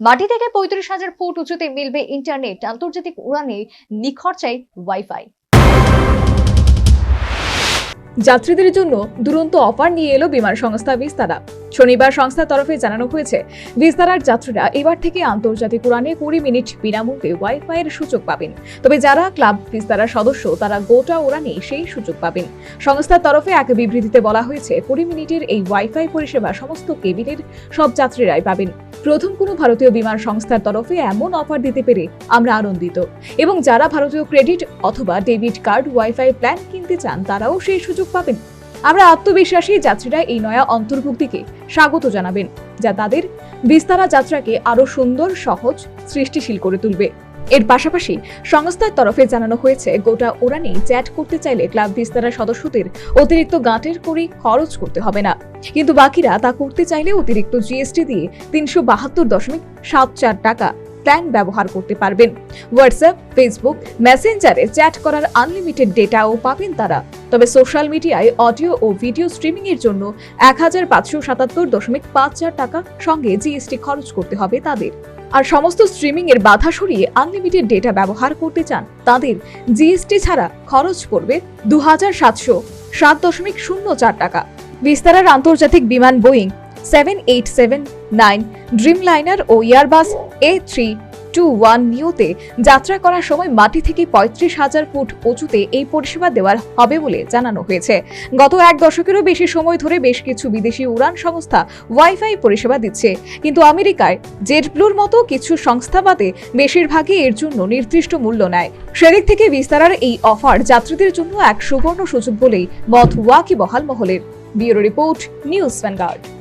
মাটি থেকে পঁয়ত্রিশ হাজার ফুট উঁচুতে মিলবে ইন্টারনেট। আন্তর্জাতিক উড়ানে নিখরচায় ওয়াইফাই যাত্রীদের জন্য দুরন্ত অফার নিয়ে এলো বিমান সংস্থা বিস্তারা শনিবার সংস্থার তরফে জানানো হয়েছে বিস্তারার যাত্রীরা এবার থেকে আন্তর্জাতিক উড়ানে কুড়ি মিনিট বিনামূল্যে ওয়াইফাই এর সুযোগ পাবেন। তবে যারা ক্লাব বিস্তারার সদস্য, তারা গোটা উড়ানে সেই সুযোগ পাবেন। সংস্থার তরফে এক বিবৃতিতে বলা হয়েছে, কুড়ি মিনিটের এই ওয়াইফাই পরিষেবা সমস্ত কেবিনের সব যাত্রীরাই পাবেন। প্রথম কোনো ভারতীয় বিমান সংস্থার তরফে এমন অফার দিতে পেরে আমরা আনন্দিত। এবং যারা ভারতীয় ক্রেডিট অথবা ডেবিট কার্ড ওয়াইফাই প্ল্যান কিনতে চান, তারাও সেই সুযোগ পাবেন। আমরা আত্মবিশ্বাসী যাত্রীরা এই নয়া অন্তর্ভুক্তিকে স্বাগত জানাবেন, যা তাদের বিস্তারা যাত্রাকে আরও সুন্দর, সহজ, সৃষ্টিশীল করে তুলবে। এর পাশাপাশি সংস্থার তরফে জানানো হয়েছে, গোটা উড়ানেই চ্যাট করতে চাইলে ক্লাব বিস্তারা সদস্যদের অতিরিক্ত গাঁটের করে খরচ করতে হবে না। কিন্তু বাকিরা তা করতে চাইলে অতিরিক্ত জিএসটি দিয়ে তিনশো বাহাত্তর দশমিক সাত চার টাকা প্ল্যান ব্যবহার করতে পারবেন। হোয়াটসঅ্যাপ ফেসবুক মেসেঞ্জারে চ্যাট করার আনলিমিটেড ডেটাও পাবেন তারা। তবে সোশ্যাল মিডিয়ায় অডিও ও ভিডিও স্ট্রিমিং এর জন্য এক হাজার পাঁচশো সাতাত্তর দশমিক পাঁচ চার টাকা সঙ্গে জিএসটি খরচ করতে হবে তাদের। আর সমস্ত স্ট্রিমিং এর বাধা সরিয়ে আনলিমিটেড ডেটা ব্যবহার করতে চান, তাদের জিএসটি ছাড়া খরচ পড়বে দু হাজার সাতশো সাত দশমিক শূন্য চার টাকা। বিস্তারার আন্তর্জাতিক বিমান Boeing seven eight seven nine Dreamliner O Airbus A three two one নিউতে যাত্রা করার সময় মাটি থেকে পঁয়ত্রিশ হাজার ফুট উঁচুতে এই পরিষেবা দেওয়ার হবে বলে জানানো হয়েছে। গত এক দশকেরও বেশি সময় ধরে বেশ কিছু বিদেশি উড়ান সংস্থা ওয়াইফাই পরিষেবা দিচ্ছে। কিন্তু আমেরিকায় জেটব্লুর মতো কিছু সংস্থা বাদে বেশিরভাগই এর জন্য নির্দিষ্ট মূল্য নেয়। সেদিক থেকে বিস্তারার এই অফার যাত্রীদের জন্য এক সুবর্ণ সুযোগ বলেই মত ওয়াকি বহাল মহলের। Bureau report, news Vanguard.